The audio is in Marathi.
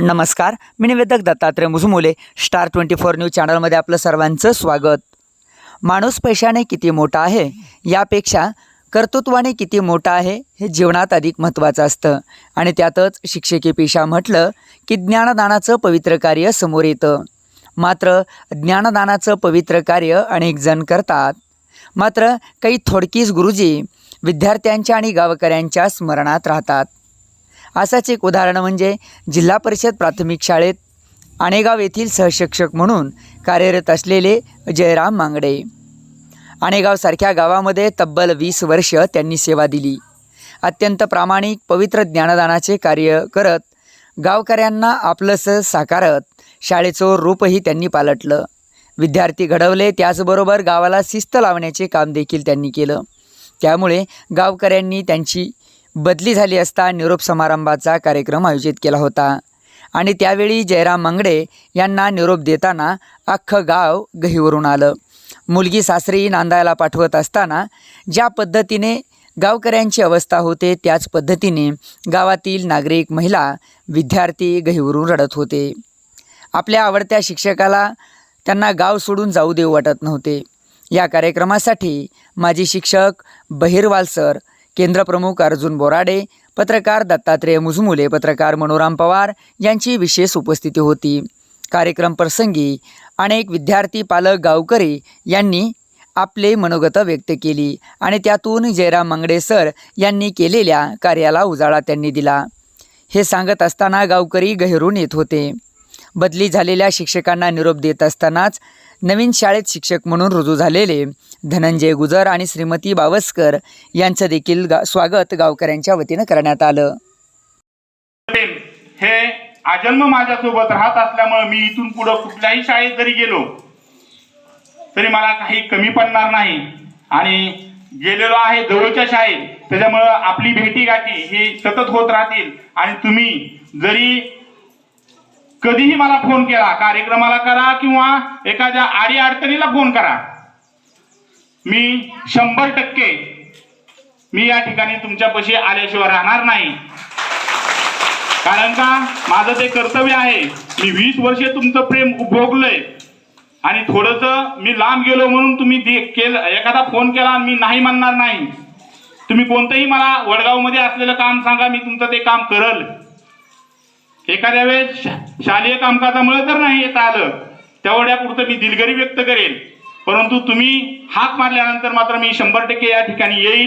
नमस्कार मी निवेदक Dattatray Muzmule star twenty four news चॅनलमध्ये आपलं सर्वांचं स्वागत. माणूस पैशाने किती मोठा आहे यापेक्षा कर्तृत्वाने किती मोठा आहे हे जीवनात अधिक महत्त्वाचं असतं. आणि त्यातच शिक्षकी पेशा म्हटलं की ज्ञानदानाचं पवित्र कार्य समोर येतं. मात्र ज्ञानदानाचं पवित्र कार्य अनेक जण करतात. मात्र काही थोडकीच गुरुजी विद्यार्थ्यांच्या आणि गावकऱ्यांच्या स्मरणात राहतात. असाच एक उदाहरण म्हणजे जिल्हा परिषद प्राथमिक शाळेत आणेगाव येथील सहशिक्षक म्हणून कार्यरत असलेले जयराम मांगडे. आणेगावसारख्या गावामध्ये तब्बल वीस वर्ष त्यांनी सेवा दिली. अत्यंत प्रामाणिक पवित्र ज्ञानदानाचे कार्य करत गावकऱ्यांना आपलंसं साकारत शाळेचं रूपही त्यांनी पालटलं. विद्यार्थी घडवले त्याचबरोबर गावाला शिस्त लावण्याचे काम देखील त्यांनी केलं. त्यामुळे गावकऱ्यांनी त्यांची बदली झाली असता निरोप समारंभाचा कार्यक्रम आयोजित केला होता. आणि त्यावेळी जयराम मंगडे यांना निरोप देताना अख्खं गाव गहीवरून आलं. मुलगी सासरी नांदायला पाठवत असताना ज्या पद्धतीने गावकऱ्यांची अवस्था होते त्याच पद्धतीने गावातील नागरिक महिला विद्यार्थी गहीवरून रडत होते. आपल्या आवडत्या शिक्षकाला त्यांना गाव सोडून जाऊ देऊ वाटत नव्हते. या कार्यक्रमासाठी माजी शिक्षक बहिरवाल सर केंद्रप्रमुख अर्जुन बोराडे पत्रकार दत्तात्रेय मुजमुले पत्रकार मनोराम पवार यांची विशेष उपस्थिती होती. कार्यक्रम प्रसंगी अनेक विद्यार्थी पालक गावकरी यांनी आपले मनोगत व्यक्त केली आणि त्यातून जयराम मंगडे सर यांनी केलेल्या कार्याला उजाळा त्यांनी दिला. हे सांगत असताना गावकरी गहिरून येत होते. बदली झालेल्या शिक्षकांना निरोप देत असतानाच नवीन शाळेत शिक्षक म्हणून रुजू झालेले धनंजय गुजर आणि श्रीमती बावस्कर यांचं देखील गा स्वागत गावकऱ्यांच्या वतीनं करण्यात आलं. हे आजन्म माझ्यासोबत राहत असल्यामुळे मी इथून पुढं कुठल्याही शाळेत जरी गेलो तरी मला काही कमी पडणार नाही. आणि गेलेलो आहे जवळच्या शाळेत त्याच्यामुळं आपली भेटी गाठी ही सतत होत राहतील. आणि तुम्ही जरी कधीही मला फोन केला कार्यक्रमाला करा किंवा एखाद्या आडी अडचणीला फोन करा. मी शंभर टक्के मी या ठिकाणी तुमच्यापाशी आल्याशिवाय राहणार नाही. कारण का? माझं ते कर्तव्य आहे. मी वीस वर्षे तुमचं प्रेम उपभोगलंय आणि थोडस मी लांब गेलो म्हणून तुम्ही केलं एखादा फोन केला मी नाही म्हणणार नाही. तुम्ही कोणतंही मला वडगावमध्ये असलेलं काम सांगा मी तुमचं ते काम करल. एखाद्या वेळेस शा- शालेय कामकाजामुळे जर नाही येता आलं तेवढ्या पुरतं मी दिलगिरी व्यक्त करेल परंतु तुम्ही हाक मारल्यानंतर मात्र मी शंभर टक्के या ठिकाणी येईल.